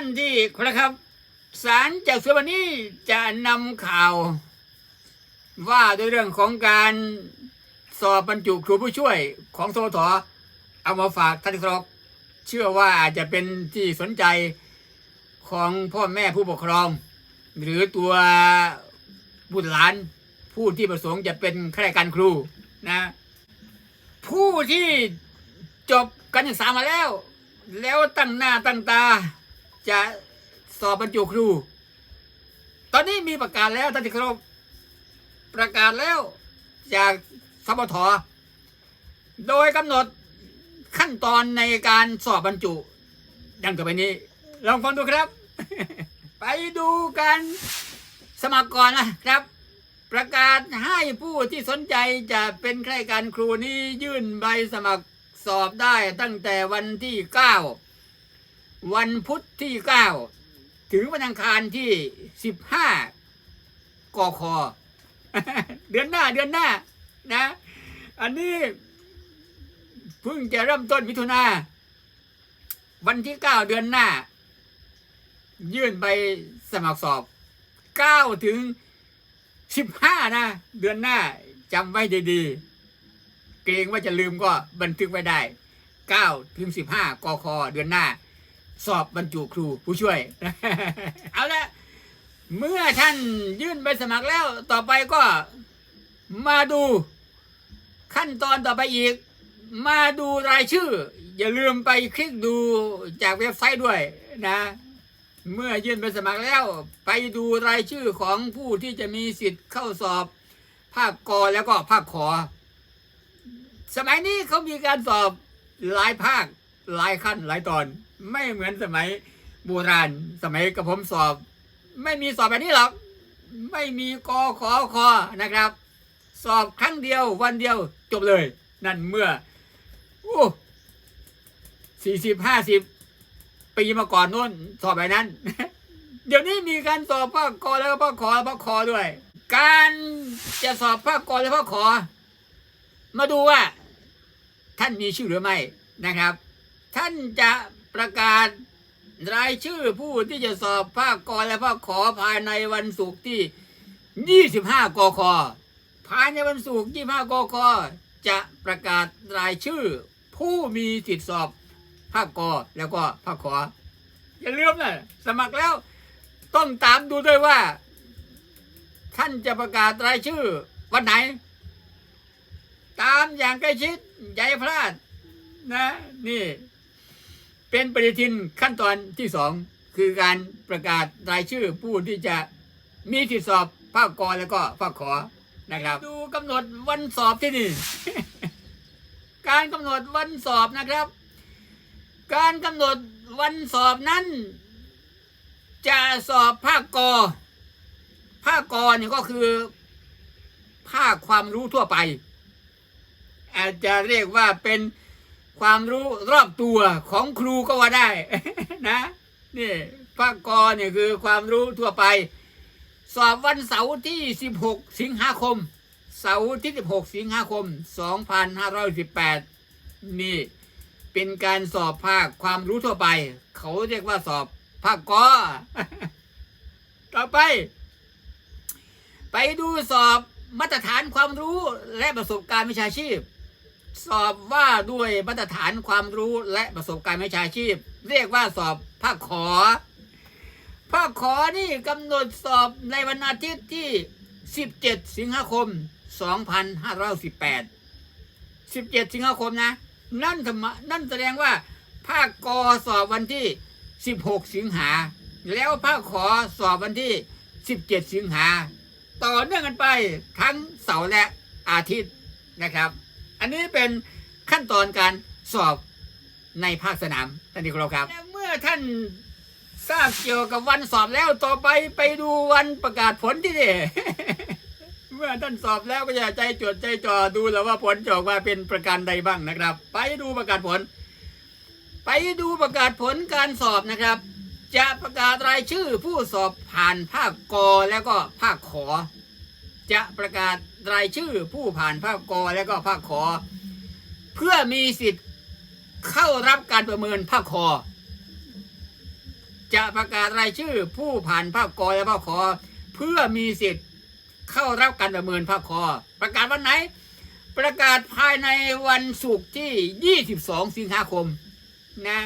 ท่านที่ครับสารจากส่วนวันนี้จะนำข่าว ว่าด้วยเรื่องของการสอบบรรจุครูผู้ช่วยของสทเอามาฝากท่านคารพเชื่อว่าอาจจะเป็นที่สนใจของพ่อแม่ผู้ปกครอง หรือตัวบุตรหลานผู้ที่ประสงค์จะเป็นข้าราชการครูนะ ผู้ที่จบการศึกษามาแล้ว แล้วตั้งหน้าตั้งตา จะสอบบรรจุครู ตอนนี้มีประกาศแล้วท่านที่เคารพประกาศแล้วจากสปทโดยกำหนดขั้นตอนในการสอบบรรจุ ดังต่อไปนี้ ลองฟังดูครับ ไปดูการสมัครก่อนนะครับ ประกาศให้ผู้ที่สนใจจะเป็นข้ารการครูนี้ยื่นใบสมัครสอบได้ตั้งแต่วันที่ 9 วันพุธที่9ถึงวันอังคารที่15กคเดือนหน้าเดือนหน้านะ อันนี้เพิ่งจะเริ่มต้นมิถุนาวันที่9เดือนหน้า ยื่นใบสมัครสอบ9ถึง15นะ เดือนหน้าจำไว้ดีๆ เกรงว่าจะลืมก็บันทึกไว้ได้9ถึง15กคเดือนหน้า สอบบรรจุครูผู้ช่วย เอาละเมื่อท่านยื่นใบสมัครแล้วต่อไปก็มาดูขั้นตอนต่อไปอีก มาดูรายชื่อ อย่าลืมไปคลิกดูจากเว็บไซต์ด้วยนะ เมื่อยื่นใบสมัครแล้ว ไปดูรายชื่อของผู้ที่จะมีสิทธิ์เข้าสอบภาคกอแล้วก็ภาคขอ สมัยนี้เขามีการสอบหลายภาคหลายขั้นหลายตอน ไม่เหมือนสมัยโบราณสมัยกระผมสอบ ไม่มีสอบแบบนี้หรอกไม่มีกอขอคอนะครับ สอบครั้งเดียววันเดียวจบเลย นั่นเมื่อโอ้สี่สิบห้าสิบปีมาก่อนโน้นสอบแบบนั้น เดี๋ยวนี้มีการสอบภาคกอแล้วก็ภาคขอภาคคอด้วย การจะสอบภาคกอและภาคขอ มาดูว่า ท่านมีชื่อหรือไม่นะครับ ท่านจะ ประกาศรายชื่อผู้ที่จะสอบภาคกอและภาคขอภายในวันศุกร์ที่ 25 กค ภายในวันศุกร์25กค จะประกาศรายชื่อ ผู้มีสิทธิสอบภาคกอแล้วก็ภาคขอ อย่าลืมนะสมัครแล้วต้องตามดูด้วยว่า ท่านจะประกาศรายชื่อวันไหน ตามอย่างใกล้ชิดอย่าให้พลาดนะ นี่ เป็นปฏิทินขั้นตอนที่สองคือการประกาศรายชื่อผู้ที่จะมีสิทธิสอบภาคกรแล้วก็ภาคขอนะครับ ดูกำหนดวันสอบที่นี่การกำหนดวันสอบนะครับ การกำหนดวันสอบนั้น จะสอบภาคกอภาคกอเนี่ยก็คือ ภาคความรู้ทั่วไป อาจจะเรียกว่าเป็น ความรู้รอบตัวของครูก็ว่าได้นะนี่ภาคกอเนี่ยคือความรู้ทั่วไป สอบวันเสาร์ที่ 16 สิงหาคม เสาร์ที่ 16 สิงหาคม 2518 นี่เป็นการสอบภาคความรู้ทั่วไป เขาเรียกว่าสอบภาคกอต่อไป ไปดูสอบมาตรฐานความรู้และประสบการณ์วิชาชีพ สอบว่าด้วยมาตรฐานความรู้และประสบการณ์วิชาชีพ เรียกว่าสอบภาคขอ ภาคขอนี่กำหนดสอบในวันอาทิตย์ที่ 17 สิงหาคม 2518 17 สิงหาคมนะ นั่นทำนั่นแสดงว่า ภาคกอสอบวันที่ 16 สิงหา แล้วภาคขอสอบวันที่ 17 สิงหา ต่อเนื่องกันไปทั้งเสาร์และอาทิตย์นะครับ อันนี้เป็นขั้นตอนการสอบในภาคสนามท่านที่เคารพครับและเมื่อท่านทราบเกี่ยวกับวันสอบแล้วต่อไปไปดูวันประกาศผลที่นี่ เมื่อท่านสอบแล้วก็อย่าใจจดใจจ่อดูแล้วว่าผลจะออกมาเป็นประการใดบ้างนะครับ ไปดูประกาศผล ไปดูประกาศผลการสอบนะครับ จะประกาศรายชื่อผู้สอบผ่านภาคกอแล้วก็ภาคขอ จะประกาศรายชื่อผู้ผ่านภาคกอแล้วก็ภาคขอ เพื่อมีสิทธิ์เข้ารับการประเมินภาคคอจะประกาศรายชื่อผู้ผ่านภาคกอและภาคขอ เพื่อมีสิทธิ์เข้ารับการประเมินภาคคอ ประกาศวันไหน ประกาศภายในวันศุกร์ที่ 22 สิงหาคมนะ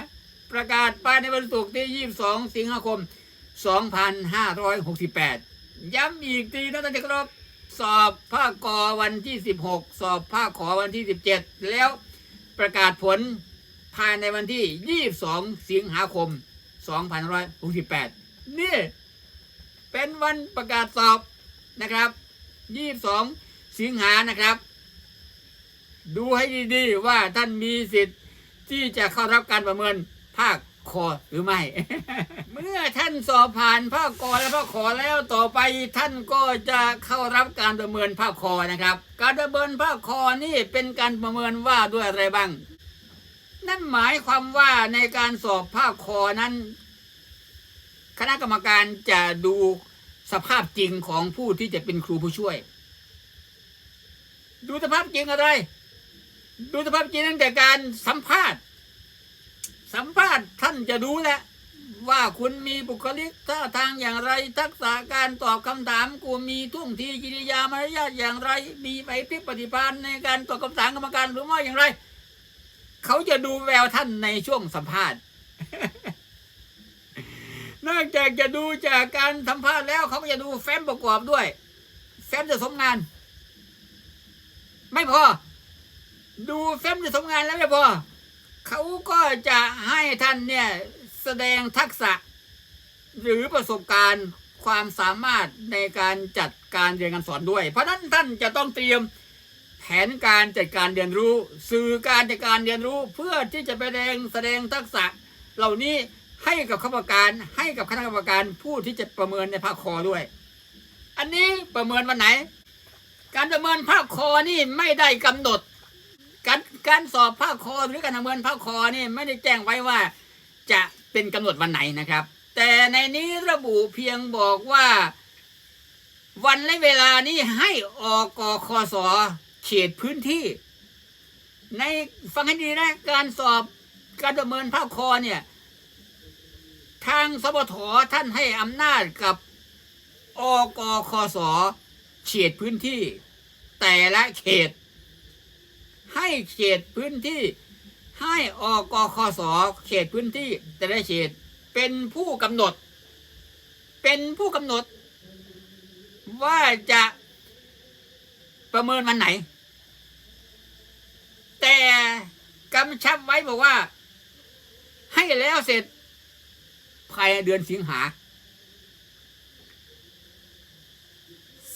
ประกาศภายในวันศุกร์ที่ 22 สิงหาคม 2568 ย้ำอีกทีนะท่านที่ครพ สอบภาคกอวันที่ 16 สอบภาคขอวันที่ 17 แล้วประกาศผลภายในวันที่ 22 สิงหาคม 2568 นี่ เป็นวันประกาศสอบนะครับ 22 สิงหานะครับ ดูให้ดีๆว่าท่านมีสิทธิ์ที่จะเข้ารับการประเมินภาค คอหรือไม่ เมื่อท่านสอบผ่านภาคกอและภาคขอแล้วต่อไปท่านก็จะเข้ารับการประเมินภาคคอนะครับ การประเมินภาคคอนี่เป็นการประเมินว่าด้วยอะไรบ้าง นั่นหมายความว่าในการสอบภาคคอนั้น คณะกรรมการจะดูสภาพจริงของผู้ที่จะเป็นครูผู้ช่วย ดูสภาพจริงอะไร ดูสภาพจริงตั้งแต่การสัมภาษณ์ สัมภาษณ์ท่านจะดูแหละว่าคุณมีบุคลิกท่าทางอย่างไร ทักษะการตอบคำถามกูมีท่วงทีกิริยามารยาทอย่างไร มีไปพริบปฏิภาณในการตอบคำถามกรรมการหรือไม่อย่างไร เขาจะดูแววท่านในช่วงสัมภาษณ์ นอกจากจะดูจากการสัมภาษณ์แล้วเขาก็จะดูแฟ้มประกอบด้วย แฟ้มจะสมงาน ไม่พอ ดูแฟ้มจะสมงานแล้วไม่พอ เขาก็จะให้ท่านเนี่ยแสดงทักษะ หรือประสบการณ์ความสามารถในการจัดการเรียนการสอนด้วย เพราะนั้นท่านจะต้องเตรียมแผนการจัดการเรียนรู้ สื่อการจัดการเรียนรู้ เพื่อที่จะไปแสดงแสดงทักษะ เหล่านี้ให้กับคณะกรรมการให้กับคณะกรรมการผู้ที่จะประเมินในภาคคอด้วย อันนี้ประเมินวันไหน การประเมินภาคคอนี่ไม่ได้กำหนด การสอบภาคคอหรือการประเมินภาคคอนี่ไม่ได้แจ้งไว้ว่าจะเป็นกำหนดวันไหนนะครับ แต่ในนี้ระบุเพียงบอกว่า วันและเวลานี้ให้ออกกคสเขตพื้นที่ ในฟังให้ดีนะการสอบการประเมินภาคคอเนี่ย ทางสบทท่านให้อำนาจกับอกคสเขตพื้นที่ แต่ละเขต ให้เขตพื้นที่ ให้อกคสเขตพื้นที่ แต่ละเขตเป็นผู้กำหนด เป็นผู้กำหนด ว่าจะประเมินวันไหน แต่กำชับไว้บอกว่า ให้แล้วเสร็จ ภายในเดือนสิงหา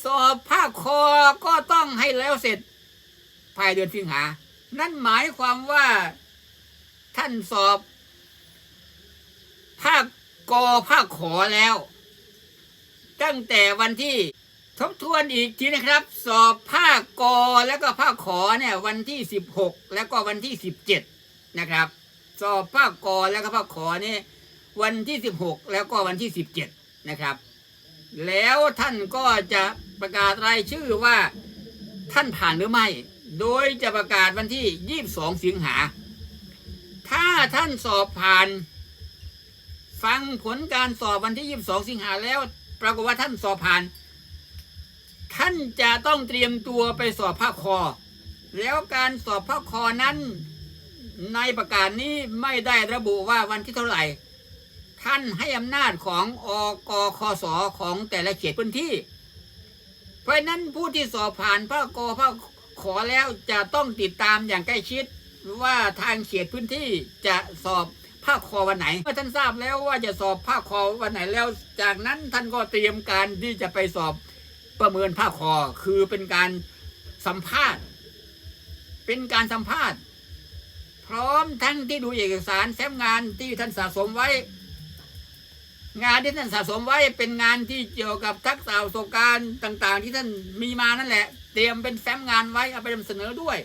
สอบภาคคอก็ต้องให้แล้วเสร็จ ภายเดือนสิงหา นั่นหมายความว่า ท่านสอบ ภาคกอภาคขอแล้ว ตั้งแต่วันที่ทบทวนอีกทีนะครับ สอบภาคกอแล้วก็ภาคขอเนี่ยวันที่สิบหกแล้วก็วันที่สิบเจ็ดนะครับ สอบภาคกอแล้วก็ภาคขอเนี่ยวันที่สิบหกแล้วก็วันที่สิบเจ็ดนะครับ แล้วท่านก็จะประกาศรายชื่อว่าท่านผ่านหรือไม่ โดยจะประกาศวันที่ยี่บสองสิงหา ถ้าท่านสอบผ่าน ฟังผลการสอบวันที่ยี่บสองสิงหาแล้วปรากฏว่าท่านสอบผ่าน ท่านจะต้องเตรียมตัวไปสอบภาคคอ แล้วการสอบภาคคอนั้นในประกาศนี้ไม่ได้ระบุว่าวันที่เท่าไหร่ ท่านให้อำนาจของอกคสของแต่ละเขตพื้นที่ เพราะฉะนั้นผู้ที่สอบผ่านภาคกภาค ขอแล้วจะต้องติดตามอย่างใกล้ชิดว่าทางเขตพื้นที่จะสอบภาคคอวันไหนเมื่อท่านทราบแล้วว่าจะสอบภาคคอวันไหนแล้ว จากนั้นท่านก็เตรียมการที่จะไปสอบประเมินภาคคอคือเป็นการสัมภาษณ์ เป็นการสัมภาษณ์ พร้อมทั้งที่ดูเอกสารแฟ้มงานที่ท่านสะสมไว้ งานที่ท่านสะสมไว้เป็นงานที่เกี่ยวกับทักษะประสบการณ์ต่าง ๆ ที่ท่านมีมานั่นแหละ เตรียมเป็นแฟ้มงานไว้เอาไปนำเสนอด้วย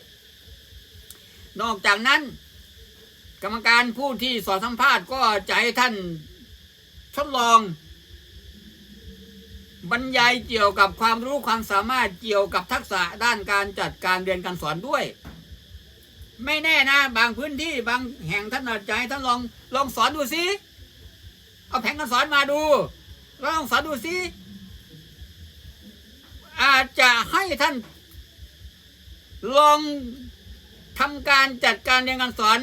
นอกจากนั้น กรรมการผู้ที่สอบสัมภาษณ์ก็จะให้ท่านทดลอง บรรยายเกี่ยวกับความรู้ความสามารถเกี่ยวกับทักษะด้านการจัดการเรียนการสอนด้วย ไม่แน่นะ บางพื้นที่บางแห่งท่านอาจจะให้ท่านลองลองสอนดูสิเอาแผงการสอนมาดูลองสอนดูสิ อาจจะให้ท่าน ลองทำการจัดการเรียนการสอน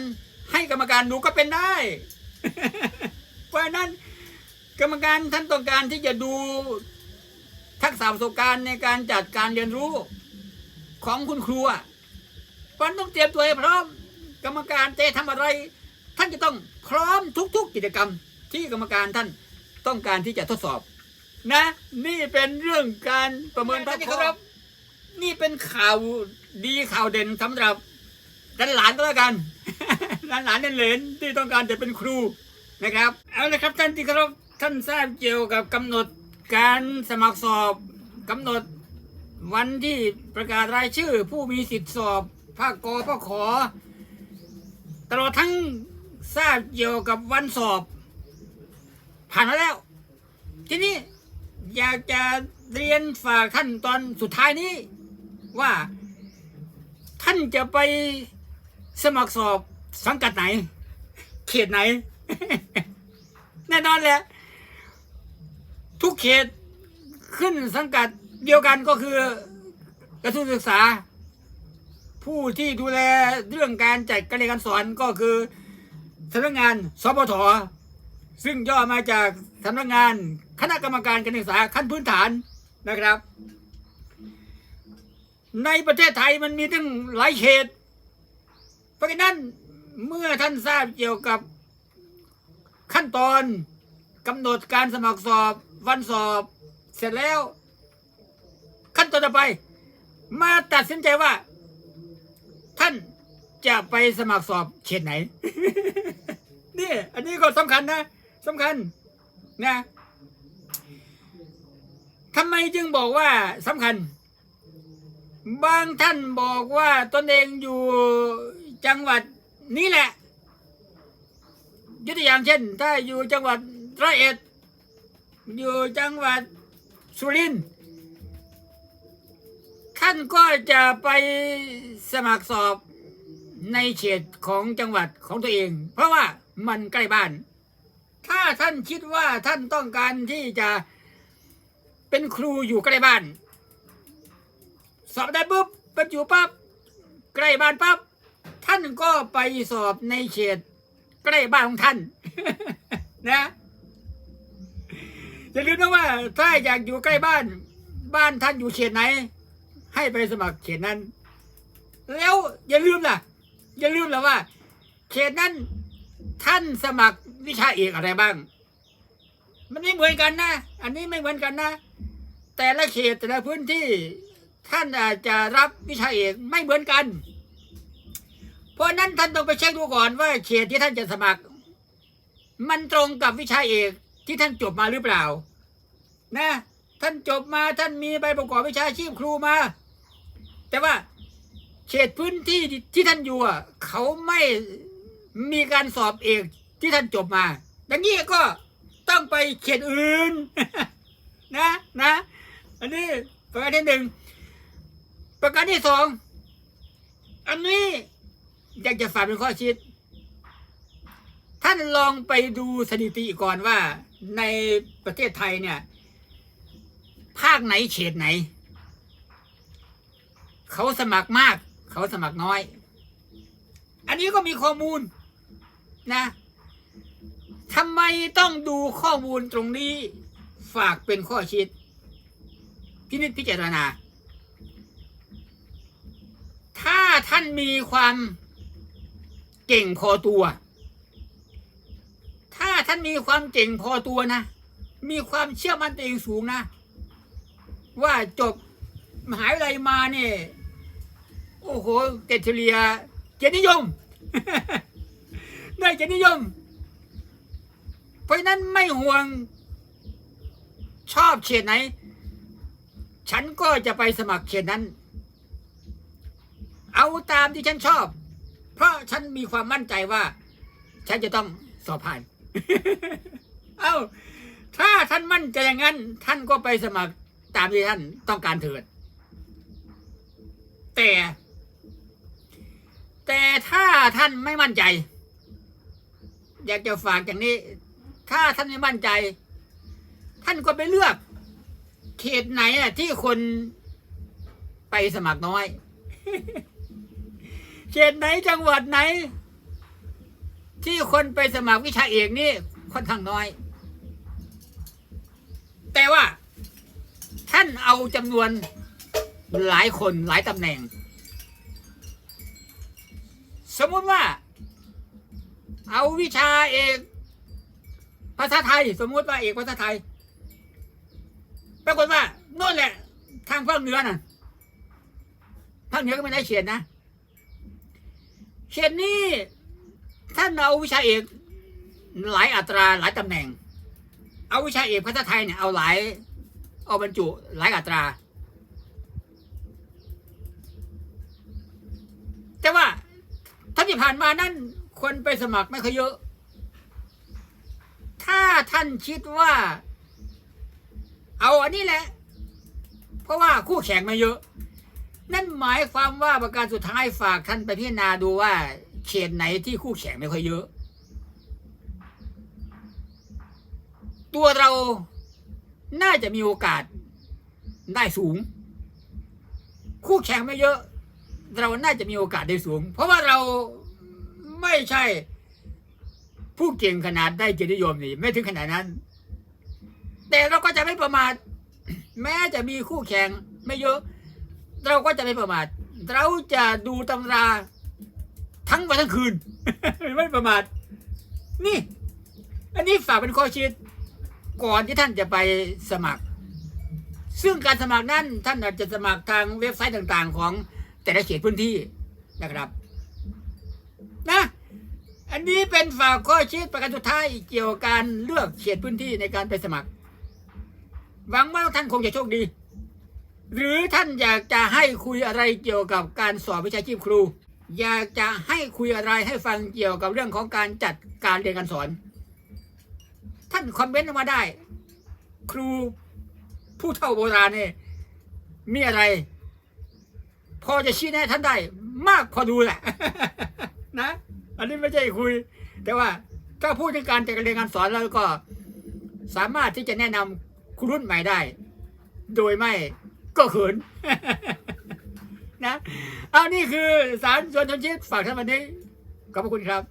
ให้กรรมการดูก็เป็นได้ เพราะนั้นกรรมการท่านต้องการที่จะดูทักษะประสบการณ์ในการจัดการเรียนรู้ของคุณครูอะเพราะฉะนั้นต้องเตรียมตัวให้พร้อม กรรมการจะทำอะไร ท่านจะต้องพร้อมทุก ๆกิจกรรมที่กรรมการท่านต้องการที่จะทดสอบ นะ นี่เป็นเรื่องการประเมินพระครับนี่เป็นข่าวดีข่าวเด่นสำหรับหลานก็แล้วกันหลานเหลนที่ต้องการจะเป็นครูนะครับเอาละครับท่านที่เคารพท่านทราบเกี่ยวกับกำหนดการสมัครสอบกำหนดวันที่ประกาศรายชื่อ ผู้มีสิทธิสอบภาคกอภาคขอ ตลอดทั้งทราบเกี่ยวกับวันสอบ ผ่านมาแล้ว ทีนี้ อยากจะเรียนฝากท่านตอนสุดท้ายนี้ ว่าท่านจะไปสมัครสอบสังกัดไหน เขตไหน แน่นอนแหละ ทุกเขตขึ้นสังกัดเดียวกันก็คือกระทรวงศึกษา ผู้ที่ดูแลเรื่องการจัดการเรียนการสอนก็คือสำนักงานสปทซึ่งย่อมาจากสำนักงาน คณะกรรมการการศึกษาขั้นพื้นฐานนะครับ ในประเทศไทยมันมีตั้งหลายเขต เพราะฉะนั้นเมื่อท่านทราบเกี่ยวกับขั้นตอนกำหนดการสมัครสอบวันสอบ เสร็จแล้ว ขั้นตอนต่อไป มาตัดสินใจว่า ท่านจะไปสมัครสอบเขตไหนนี่อันนี้ก็สำคัญนะสำคัญนะ ทำไมจึงบอกว่าสำคัญ บางท่านบอกว่าตนเองอยู่จังหวัดนี้แหละยกตัวอย่างเช่น ถ้าอยู่จังหวัดร้อยเอ็ด อยู่จังหวัดสุรินทร์ท่านก็จะไปสมัครสอบในเขตของจังหวัดของตัวเอง เพราะว่ามันใกล้บ้าน ถ้าท่านคิดว่าท่านต้องการที่จะ เป็นครูอยู่ใกล้บ้าน สอบได้ปุ๊บบรรจุปั๊บใกล้บ้านปั๊บท่านก็ไปสอบในเขตใกล้บ้านของท่าน นะอย่าลืมนะว่า ถ้าอยากอยู่ใกล้บ้าน บ้านท่านอยู่เขตไหน ให้ไปสมัครเขตนั้น แล้วอย่าลืมล่ะอย่าลืมล่ะว่า เขตนั้น ท่านสมัครวิชาเอกอะไรบ้าง มันไม่เหมือนกันนะ อันนี้ไม่เหมือนกันนะ แต่ละเขตแต่ละพื้นที่ท่านอาจจะรับวิชาเอกไม่เหมือนกัน เพราะนั้นท่านต้องไปเช็คดูก่อนว่าเขตที่ท่านจะสมัคร มันตรงกับวิชาเอกที่ท่านจบมาหรือเปล่า นะ ท่านจบมาท่านมีใบประกอบวิชาชีพครูมา แต่ว่าเขตพื้นที่ที่ท่านอยู่เขาไม่มีการสอบเอกที่ท่านจบมา ดังนี้ก็ต้องไปเขตอื่น นะนะ อันนี้ประการที่หนึ่งประการที่สองอันนี้อยากจะฝากเป็นข้อคิด ท่านลองไปดูสถิติก่อนว่า ในประเทศไทยเนี่ย ภาคไหนเขตไหน เขาสมัครมาก เขาสมัครน้อย อันนี้ก็มีข้อมูลนะทำไมต้องดูข้อมูลตรงนี้ ฝากเป็นข้อคิด พินิจพิจารณา ถ้าท่านมีความเก่งพอตัว ถ้าท่านมีความเก่งพอตัวนะ มีความเชื่อมั่นตัวเองสูงนะ ว่าจบมหาวิทยาลัยมาเนี่ยโอ้โหเกรดเฉลียเกียรตินิยม ได้เกียรตินิยม เพราะนั้นไม่ห่วงชอบเขตไหน ฉันก็จะไปสมัครเขตนั้น เอาตามที่ฉันชอบ เพราะฉันมีความมั่นใจว่า ฉันจะต้องสอบผ่าน เอาถ้าท่านมั่นใจอย่างนั้น ท่านก็ไปสมัครตามที่ท่านต้องการเถิด แต่ แต่ถ้าท่านไม่มั่นใจ อยากจะฝากอย่างนี้ ถ้าท่านไม่มั่นใจ ท่านก็ไปเลือก เขตไหนอะที่คนไปสมัครน้อย เขตไหนจังหวัดไหน ที่คนไปสมัครวิชาเอกนี่ค่อนข้างน้อย แต่ว่า ท่านเอาจำนวนหลายคนหลายตำแหน่ง สมมติว่า เอาวิชาเอก ภาษาไทย สมมติว่าเอกภาษาไทย ปรากฏว่าโน่นแหละ ทางภาคเหนือน่ะภาคเหนือก็ไม่ได้เขียนนะเขียนนี่ท่านเอาวิชาเอกหลายอัตราหลายตำแหน่ง เอาวิชาเอกภาษาไทยเนี่ยเอาหลาย เอาบรรจุหลายอัตรา แต่ว่าท่านที่ผ่านมานั่นคนไปสมัครไม่ค่อยเยอะ ถ้าท่านคิดว่า เอาอันนี้แหละ เพราะว่าคู่แข่งมาเยอะ นั่นหมายความว่าประการสุดท้ายฝากท่านไปพิจารณาดูว่า เขตไหนที่คู่แข่งไม่ค่อยเยอะ ตัวเราน่าจะมีโอกาสได้สูง คู่แข่งไม่เยอะ เราน่าจะมีโอกาสได้สูง เพราะว่าเราไม่ใช่ผู้เก่งขนาดได้เกียรตินิยมนี่ไม่ถึงขนาดนั้น แต่เราก็จะไม่ประมาทแม้จะมีคู่แข่งไม่เยอะ เราก็จะไม่ประมาทเราจะดูตำราทั้งวันทั้งคืน ไม่ประมาทนี่ อันนี้ฝากเป็นข้อคิดก่อนที่ท่านจะไปสมัคร ซึ่งการสมัครนั้นท่านอาจจะสมัครทางเว็บไซต์ต่างๆ ของแต่ละเขตพื้นที่นะครับนะอันนี้เป็นฝากข้อคิดประการสุดท้ายเกี่ยวกับการเลือกเขตพื้นที่ในการไปสมัคร หวังว่าท่านคงจะโชคดี หรือท่านอยากจะให้คุยอะไรเกี่ยวกับการสอบวิชาชีพครู อยากจะให้คุยอะไรให้ฟังเกี่ยวกับเรื่องของการจัดการเรียนการสอน ท่านคอมเมนต์มาได้ ครูผู้เฒ่าโบราณเนี่ยมีอะไร พอจะชี้แนะท่านได้ มากพอดูแหละ นะ อันนี้ไม่ใช่คุย แต่ว่าถ้าพูดถึงการจัดการเรียนการสอนแล้วก็สามารถที่จะแนะนำ คุณรุ่นใหม่ได้ โดยไม่ก็เขินนะเอานี่คือสารส่วนชนชิตฝากท่านวันนี้ ขอบพระคุณครับ